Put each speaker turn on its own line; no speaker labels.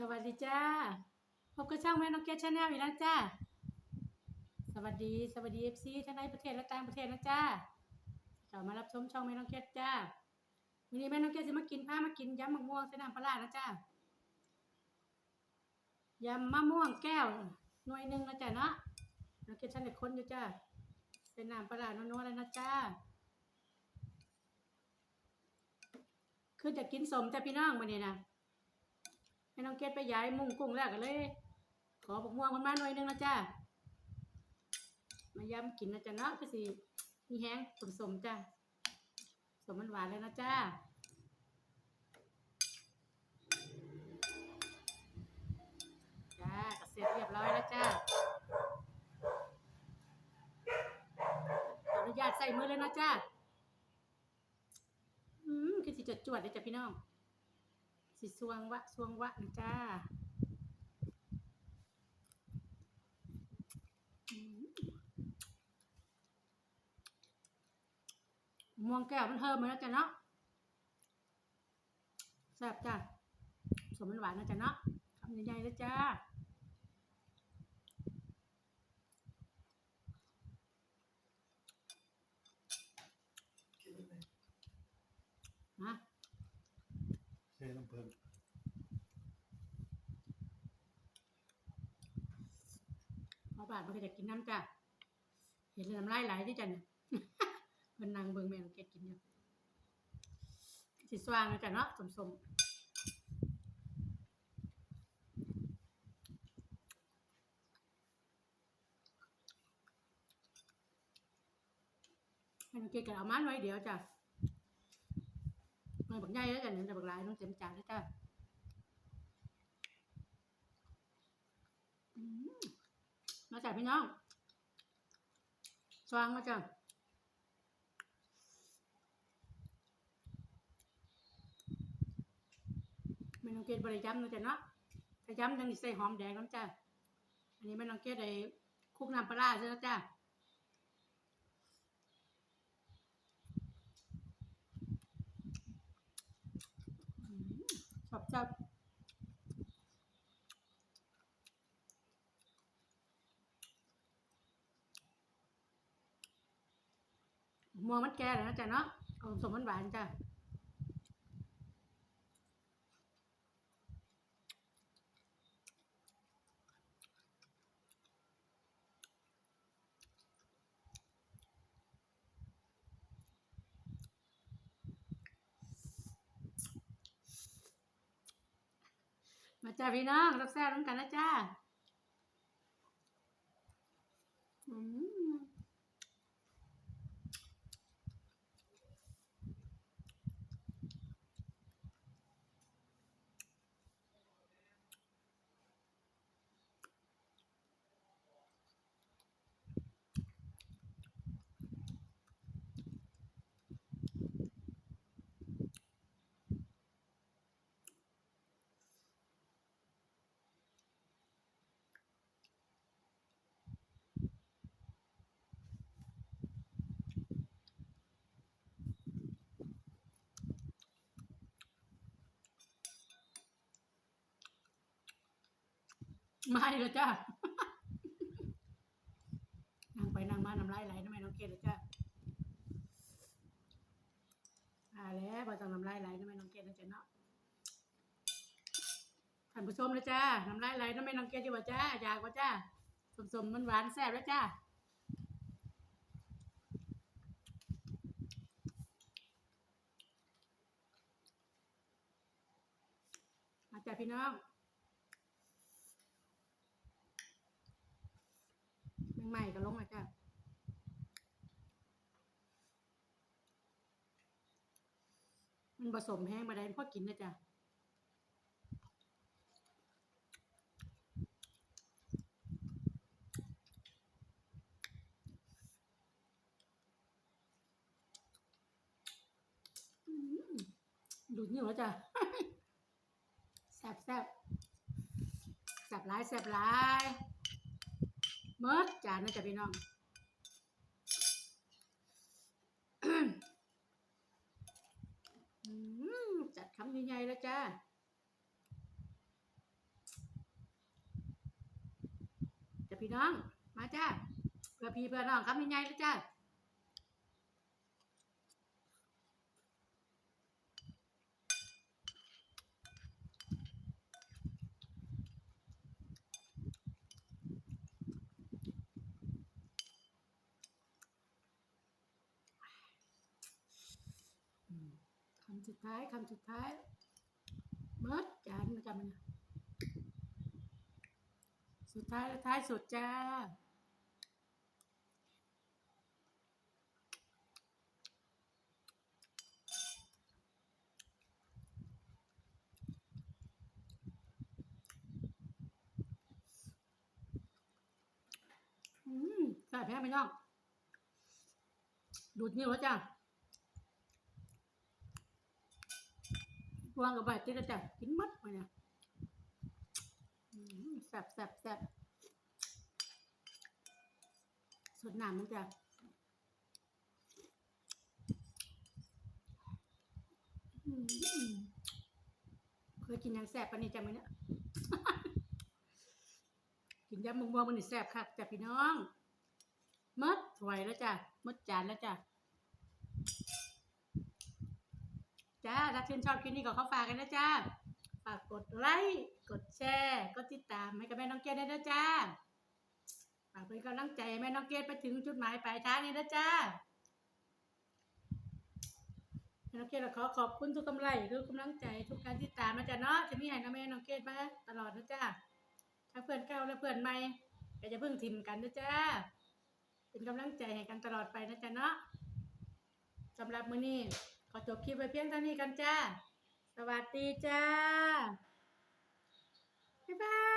สวัสดีจ้า พบกับช่องแม่น้องเกดชาแนลอีกแล้วจ้า สวัสดี สวัสดีเอฟซีทั้งในประเทศและต่างประเทศนะจ้าเข้ามารับชมช่องแม่น้องเกดจ้า วันนี้แม่น้องเกดจะมากินผ้ามากินยำมะม่วงใส่น้ำปลาร้านะจ้ายำมะม่วงแก้วหน่วยหนึ่งนะจ้าเนาะน้องเกดฉันเด็กคนอยู่จ้า เป็นน้ำปลาร้านัวๆเลยนะจ้า คือจะกินสมจ้าพี่น้องวันนี้นะ ให้น้องเกดไปย้ายมุ้งกุ้งแล้วกันเลย ขอบักม่วงมันมาหน่อยนึงนะจ้ามายำกินนะจ๊ะเนาะคือสิมีแห้งสมสมจ้าสมมันหวานเลยนะจ้าจ้ากระเสร็จเรียบร้อยแล้วจ้าขออนุญาตใส่มือเลยนะจ้าอืมคือสิจดจวดเลยจ้ะพี่น้อง สิสวงวะสวงวะนะจ้าม่วงแก้วมันเทิมมาแล้วจ้ะเนาะแซ่บจ้ะสมมันหวานนะจ้ะเนาะคำใหญ่ๆเลยจ้า
ใช่น้ำเพิ่ม
พอบาทมันก็จะกินน้ำจ้ะ เห็นแล้วน้ำลายไหลที่จันมันนางเบิงแม่งเก็ดกินอยู่สิสว่างเลยจ้ะเนาะสมสมให้น้องเกดกันเอามันไว้เดี๋ยวจ้ะ ใหญ่แล้วจ้ะเนี่ยแต่บักลายน้องเต็มจานแล้วจ้ะอืมาจากพี่น้องสว่างมาจ้ะแม่น้องเกดบริยำนะจ๊ะเนาะถ้าย้ำยังใส่หอมแดงน้ำจ้ะอันนี้แม่น้องเกดได้คุกน้ำปลาใช่ไหมจ้ะอืม ชอบจับม่วงมันแก่เลยนะจ๊ะเนาะเอาสมมันหวานจ้ะ จ้าพี่น้องรับแซ่บน้ำกันนะจ้า อืม ไม่เลยจ้านั่งไปนั่งมาน้ำลายไหลทำไมน้องเกดเลยจ้าอ่าแล้วพอต้องน้ำลายไหลทำไมน้องเกดนะจ๊ะเนาะท่านผู้ชมนะจ้าน้ำลายไหลทำไมน้องเกดอยู่ว่าจ้าอยากว่าจ้าสมๆมันหวานแซ่บแล้วจ้ามาจ้าพี่น้อง ใหม่ก็ลงมาจ้ะมันผสมแห้งมาได้พ่อกินนะจ้ะดูดเหนียวแล้วจ้ะแซ่บแซ่บแซ่บหลายแซ่บหลาย เมิดจานนะจ๊ะพี่น้องจัดคำใหญ่ๆแล้วจ้าจ้ะพี่น้อง มาจ้าเพื่อพี่เพื่อน้องคำใหญ่ๆแล้วจ้าำสุดท้ายคำสุดท้ายเมดจานมันจำมันะสุดท้ายและท้ายสุดจ้าอืมใส่แพ้ไหมน้องดูดนิ้วแล้วจ้ะ วางกับใบติดแล้วจ้ะกินมัดมาเนี่ยแซ่บแซ่บแซ่บสดน้ำมันจ้ะเคยกินยังแซ่บปะนี่จ้ะมันเนี่ยกินยำม่วงมันนี่แซ่บคักจ้ะพี่น้องหมดถวยแล้วจ้ะหมดจานแล้วจ้ะจ้าถ้า ชื่นชอบคลิปนี้ก็เข้าฝากกันนะจ้าฝากกดไลค์กดแชร์กดติดตามให้กับแม่น้องเกดด้วยนะจ้าฝากเป็นกำลังใจให้แม่น้องเกดไปถึงจุดหมายปลายทางนี้นะจ้าแม่น้องเกดขอขอบคุณทุกกำไรทุกกำลังใจทุกการติดตามนะจ๊ะเนาะจะมีให้น้องแม่น้องเกดมาตลอดนะจ้าทั้งเพื่อนเก่าและเพื่อนใหม่ก็จะเพิ่งทิมกันนะจ้าเป็นกำลังใจให้กันตลอดไปนะจ๊ะเนาะสำหรับมื้อนี้ ขอจบคลิปไปเพียงเท่านี้กันจ้า สวัสดีจ้า บ๊ายบาย